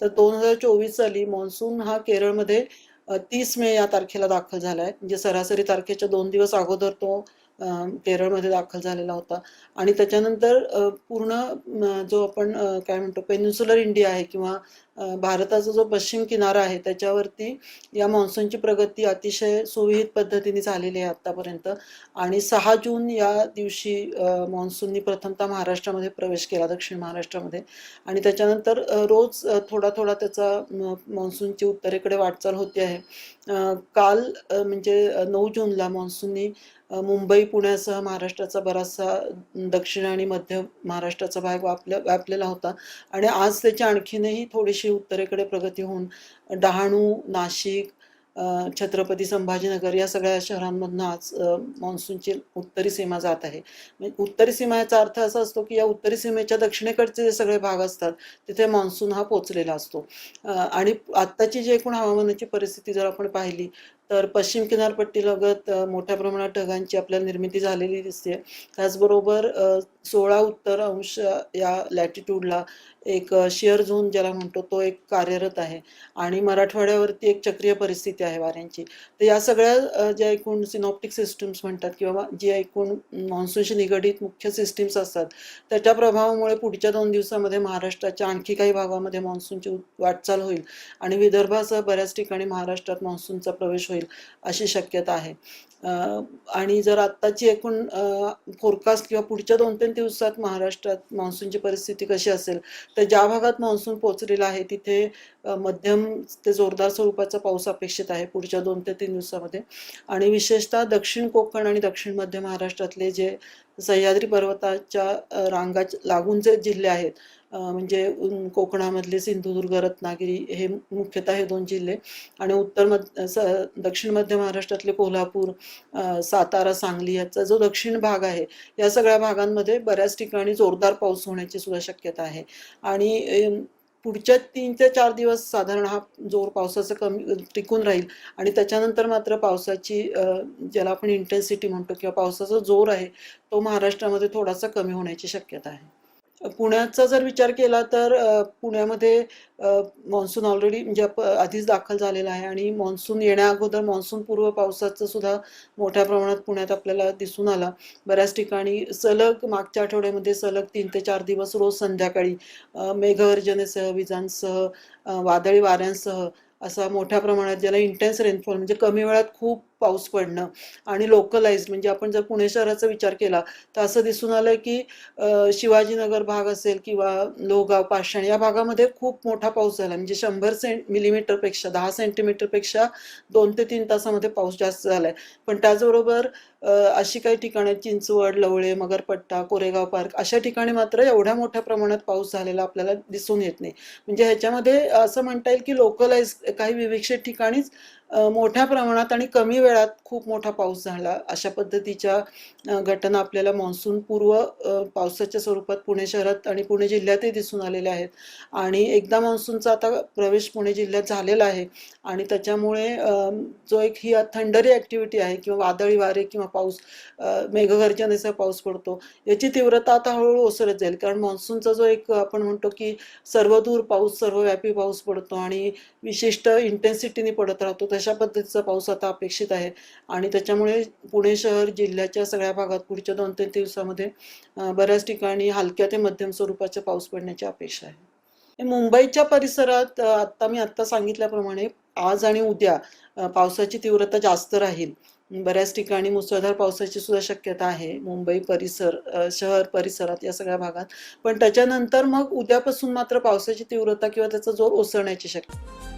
तर दोन हजार चोवीस साली मान्सून हा केरळमध्ये तीस मे या तारखेला दाखल झाला आहे म्हणजे सरासरी तारखेच्या दोन दिवस अगोदर तो केरळमध्ये दाखल झालेला होता. आणि त्याच्यानंतर पूर्ण जो आपण काय म्हणतो पेनिन्सुलर इंडिया आहे किंवा भारताचा जो पश्चिम किनारा आहे त्याच्यावरती या मान्सूनची प्रगती अतिशय सुविहित पद्धतीने झालेली आहे आत्तापर्यंत आणि सहा जून या दिवशी मान्सूननी प्रथमतः महाराष्ट्रामध्ये प्रवेश केला दक्षिण महाराष्ट्रामध्ये. आणि त्याच्यानंतर रोज थोडा थोडा त्याचा मान्सूनची उत्तरेकडे वाटचाल होते आहे. काल म्हणजे नऊ जूनला मान्सूननी मुंबई पुण्यासह महाराष्ट्राचा बराचसा दक्षिण आणि मध्य महाराष्ट्राचा भाग व्यापल्या व्यापलेला होता. आणि आज त्याची आणखीनही थोडीशी उत्तरेकडे प्रगती होऊन डहाणू नाशिक छत्रपती संभाजीनगर या सगळ्या शहरांमधनं आज मान्सूनची उत्तरी सीमा जात आहे. म्हणजे उत्तरी सीमा याचा अर्थ असा असतो की या उत्तरी सीमेच्या दक्षिणेकडचे जे सगळे भाग असतात तिथे मान्सून हा पोचलेला असतो. आणि आत्ताची जी एकूण हवामानाची परिस्थिती जर आपण पाहिली तर पश्चिम किनारपट्टीलगत मोठ्या प्रमाणात ढगांची आपल्याला निर्मिती झालेली दिसते. त्याचबरोबर सोळा उत्तर अंश या लॅटिट्यूडला एक शिअर झोन ज्याला म्हणतो तो एक कार्यरत आहे. आणि मराठवाड्यावरती एक चक्रीय परिस्थिती आहे वाऱ्यांची. तर या सगळ्या ज्या एकूण सिनॉप्टिक सिस्टम्स म्हणतात किंवा जी एकूण मान्सूनशी निगडीत मुख्य सिस्टीम्स असतात त्याच्या प्रभावामुळे पुढच्या दोन दिवसामध्ये महाराष्ट्राच्या आणखी काही भागामध्ये मान्सूनची वाटचाल होईल. आणि विदर्भासह बऱ्याच ठिकाणी महाराष्ट्रात मान्सूनचा प्रवेश होईल. अशी शक्यता आहे. आणि जर आत्ताची एकूण फोरकास्ट किंवा पुढच्या दोन तीन दिवसात महाराष्ट्रात मान्सूनची परिस्थिती कशी असेल तर ज्या भागात मान्सून पोहोचलेला आहे तिथे मध्यम ते जोरदार स्वरूपाचा पाऊस अपेक्षित आहे पुढच्या दोन ते तीन दिवसामध्ये. आणि विशेषतः दक्षिण कोकण आणि दक्षिण मध्य महाराष्ट्रातले जे सह्याद्री पर्वताच्या रांगा लागून जे जिल्हे आहेत म्हणजे कोकणामधले सिंधुदुर्ग रत्नागिरी हे मुख्यतः हे दोन जिल्हे आणि उत्तर मध्य स दक्षिण मध्य महाराष्ट्रातले कोल्हापूर सातारा सांगली याचा जो दक्षिण भाग आहे या सगळ्या भागांमध्ये बऱ्याच ठिकाणी जोरदार पाऊस होण्याची सुद्धा शक्यता आहे. आणि पुढच्या तीन ते चार दिवस साधारण हा जोर पावसाचं कमी टिकून राहील आणि त्याच्यानंतर मात्र पावसाची ज्याला आपण इंटेन्सिटी म्हणतो किंवा पावसाचा जोर आहे तो महाराष्ट्रामध्ये थोडासा कमी होण्याची शक्यता आहे. पुण्याचा जर विचार केला तर पुण्यामध्ये मान्सून ऑलरेडी म्हणजे आधीच दाखल झालेला आहे आणि मान्सून येण्याअगोदर मान्सून पूर्व पावसाचं सुद्धा मोठ्या प्रमाणात पुण्यात आपल्याला दिसून आला. बऱ्याच ठिकाणी सलग मागच्या आठवड्यामध्ये सलग तीन ते चार दिवस रोज संध्याकाळी मेघगर्जनेसह विजांसह वादळी वाऱ्यांसह असा मोठ्या प्रमाणात ज्याला इंटेन्स रेनफॉल म्हणजे कमी वेळात खूप पाऊस पडणं आणि लोकलाइज म्हणजे आपण जर पुणे शहराचा विचार केला तर असं दिसून आलं की शिवाजीनगर भाग असेल किंवा लोहगाव पाषाण या भागामध्ये खूप मोठा पाऊस झाला. म्हणजे शंभर सेंट मिलीमीटरपेक्षा दहा सेंटीमीटरपेक्षा दोन ते तीन तासामध्ये पाऊस जास्त झालाय. पण त्याचबरोबर अशी काही ठिकाणं आहेत, चिंचवड लवळे मगरपट्टा कोरेगाव पार्क अशा ठिकाणी मात्र एवढ्या मोठ्या प्रमाणात पाऊस झालेला आपल्याला दिसून येत नाही. म्हणजे ह्याच्यामध्ये असं म्हणता येईल की लोकलाइज काही विविक्षित ठिकाणीच मोठ्या प्रमाणात आणि कमी वेळात खूप मोठा पाऊस झाला. अशा पद्धतीच्या घटना आपल्याला मान्सून पूर्व पावसाच्या स्वरूपात पुणे शहरात आणि पुणे जिल्ह्यातही दिसून आलेल्या आहेत. आणि एकदा मान्सूनचा आता प्रवेश पुणे जिल्ह्यात झालेला आहे. आणि त्याच्यामुळे जो एक ही थंडरी ॲक्टिव्हिटी आहे किंवा वादळी वारे किंवा पाऊस अ, मेघगर्जनेचा पाऊस पडतो याची तीव्रता आता हळूहळू ओसरत जाईल. कारण मान्सूनचा जो एक आपण म्हणतो की सर्वदूर पाऊस सर्वव्यापी पाऊस पडतो आणि विशिष्ट इंटेन्सिटीने पडत राहतो तशा पद्धतीचा पाऊस आता अपेक्षित आहे. आणि त्याच्यामुळे पुणे शहर जिल्ह्याच्या सगळ्या भागात पुढच्या दोन तीन दिवसामध्ये बऱ्याच ठिकाणी हलक्या ते मध्यम स्वरूपाचा पाऊस पडण्याची अपेक्षा आहे. मुंबईच्या परिसरात आता आत्ता मी आत्ता सांगितल्याप्रमाणे आज आणि उद्या पावसाची तीव्रता जास्त राहील. बऱ्याच ठिकाणी मुसळधार पावसाची सुद्धा शक्यता आहे. मुंबई परिसर शहर परिसरात या सगळ्या भागात. पण त्याच्यानंतर मग उद्यापासून मात्र पावसाची तीव्रता किंवा त्याचा जोर ओसरण्याची शक्यता